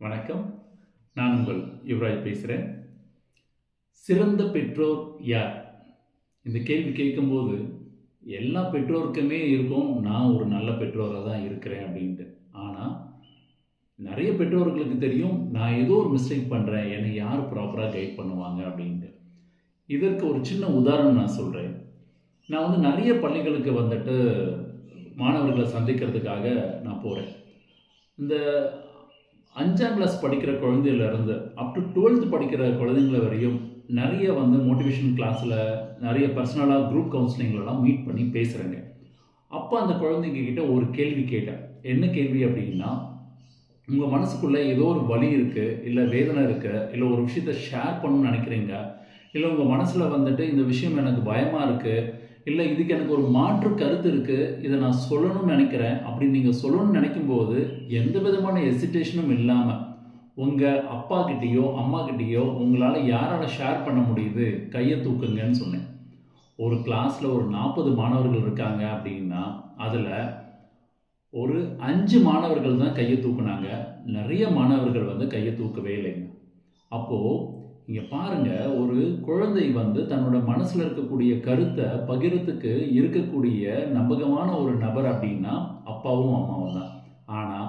வணக்கம். நான் உங்கள் யுவராஜ் பேசுகிறேன் சிறந்த பெற்றோர் யார்? இந்த கேள்வி கேட்கும்போது எல்லா பெற்றோருக்குமே இருக்கும் நான் ஒரு நல்ல பெற்றோராக தான் இருக்கிறேன் அப்படின்ட்டு. ஆனால் நிறைய பெற்றோர்களுக்கு தெரியும் நான் ஏதோ ஒரு மிஸ்டேக் பண்ணுறேன் என்னை யார் ப்ராப்பராக கைட் பண்ணுவாங்க அப்படின்ட்டு. இதற்கு ஒரு சின்ன உதாரணம் நான் சொல்கிறேன் நான் வந்து நிறைய பள்ளிகளுக்கு வந்துட்டு மாணவர்களை சந்திக்கிறதுக்காக நான் போகிறேன் இந்த அஞ்சாம் கிளாஸ் படிக்கிற குழந்தையிலேருந்து அப் டு டுவெல்த் படிக்கிற குழந்தைங்கள வரையும் நிறைய வந்து மோட்டிவேஷன் கிளாஸில் நிறைய பர்சனலாக குரூப் கவுன்சிலிங்லலாம் மீட் பண்ணி பேசுகிறேங்க அப்போ அந்த குழந்தைங்க கிட்ட ஒரு கேள்வி கேட்டேன். என்ன கேள்வி அப்படின்னா உங்கள் மனசுக்குள்ளே ஏதோ ஒரு வலி இருக்குது இல்லை வேதனை இருக்குது இல்லை ஒரு விஷயத்த ஷேர் பண்ணணும்னு நினைக்கிறீங்க இல்லை உங்கள் மனசில் வந்துட்டு இந்த விஷயம் எனக்கு பயமாக இருக்குது இல்லை இதுக்கு எனக்கு ஒரு மாற்று கருத்து இருக்குது இதை நான் சொல்லணும்னு நினைக்கிறேன். அப்படின்னு நீங்கள் சொல்லணும்னு நினைக்கும்போது எந்த விதமான எசிட்டேஷனும் இல்லாமல் உங்கள் அப்பா கிட்டேயோ அம்மா கிட்டேயோ உங்களால் யாரால் ஷேர் பண்ண முடியுது? கையை தூக்குங்கன்னு சொன்னேன். ஒரு கிளாஸில் ஒரு நாற்பது மாணவர்கள் இருக்காங்க அப்படின்னா அதில் ஒரு அஞ்சு மாணவர்கள் தான் கையை தூக்குனாங்க. நிறைய மாணவர்கள் வந்து கையை தூக்கவே இல்லைங்க. அப்போது இங்கே பாருங்க ஒரு குழந்தை வந்து தன்னோட மனசில் இருக்கக்கூடிய கருத்தை பகிரத்துக்கு இருக்கக்கூடிய நம்பகமான ஒரு நபர் அப்படின்னா அப்பாவும் அம்மாவும் தான். ஆனால்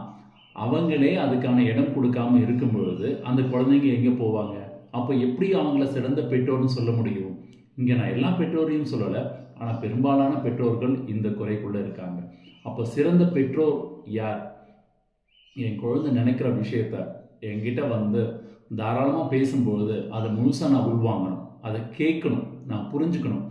அவங்களே அதுக்கான இடம் கொடுக்காம இருக்கும் பொழுது அந்த குழந்தைங்க எங்கே போவாங்க? அப்போ எப்படி அவங்கள சிறந்த பெற்றோர்னு சொல்ல முடியும்? இங்கே நான் எல்லா பெற்றோரையும் சொல்லலை. ஆனால் பெரும்பாலான பெற்றோர்கள் இந்த குறைக்குள்ளே இருக்காங்க. அப்போ சிறந்த பெற்றோர் யார்? என் குழந்தை நினைக்கிற விஷயத்த என்கிட்ட வந்து தாராளமாக பேசும்பொழுது அதை முழுசாக நான் உள்வாங்கணும். அதை கேட்கணும். நான் புரிஞ்சுக்கணும்.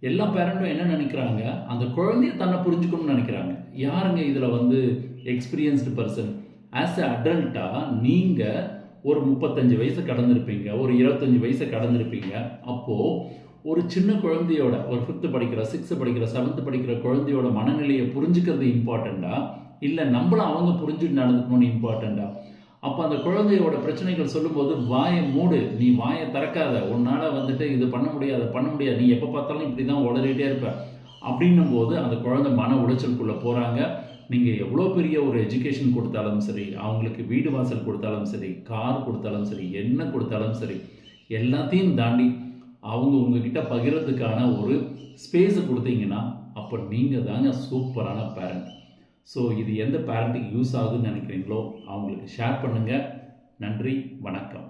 எல்லா பேரண்ட்டும் என்ன நினைக்கிறாங்க? அந்த குழந்தைய தன்னை புரிஞ்சுக்கணும்னு நினைக்கிறாங்க. யாருங்க இதில் வந்து எக்ஸ்பீரியன்ஸ்டு பர்சன் ஆஸ் எ அடல்ட்டாக நீங்கள் ஒரு முப்பத்தஞ்சு வயசு கடந்திருப்பீங்க. ஒரு இருபத்தஞ்சி வயசை கடந்திருப்பீங்க. அப்போது ஒரு சின்ன குழந்தையோட ஒரு ஃபிஃப்த்து படிக்கிற சிக்ஸ்த்து படிக்கிற செவன்த்து படிக்கிற குழந்தையோட மனநிலையை புரிஞ்சுக்கிறது இம்பார்ட்டண்ட்டா இல்லை நம்மளும் அவங்க புரிஞ்சு நடந்துக்கணும்னு இம்பார்ட்டண்ட்டா அப்போ அந்த குழந்தையோட பிரச்சனைகள் சொல்லும்போது வாயை மூடு. நீ வாயை திறக்காத. உன்னால் வந்துட்டு இது பண்ண முடியாது பண்ண முடியாது. நீ எப்போ பார்த்தாலும் இப்படி தான் உளறிட்டே இருப்ப. அப்படின்னும் போது அந்த குழந்தை மன உளைச்சலுக்குள்ளே போகிறாங்க நீங்கள் எவ்வளோ பெரிய ஒரு எஜுகேஷன் கொடுத்தாலும் சரி அவங்களுக்கு வீடு வாசல் கொடுத்தாலும் சரி கார் கொடுத்தாலும் சரி என்ன கொடுத்தாலும் சரி எல்லாத்தையும் தாண்டி அவங்க உங்ககிட்ட பகிரத்துக்கான ஒரு ஸ்பேஸை கொடுத்தீங்கன்னா அப்போ நீங்கள் தாங்க சூப்பரான பேரண்ட் ஸோ இது எந்த பேரண்ட்டுக்கு யூஸ் ஆகுதுன்னு நினைக்கிறீங்களோ அவங்களுக்கு ஷேர் பண்ணுங்கள் நன்றி வணக்கம்.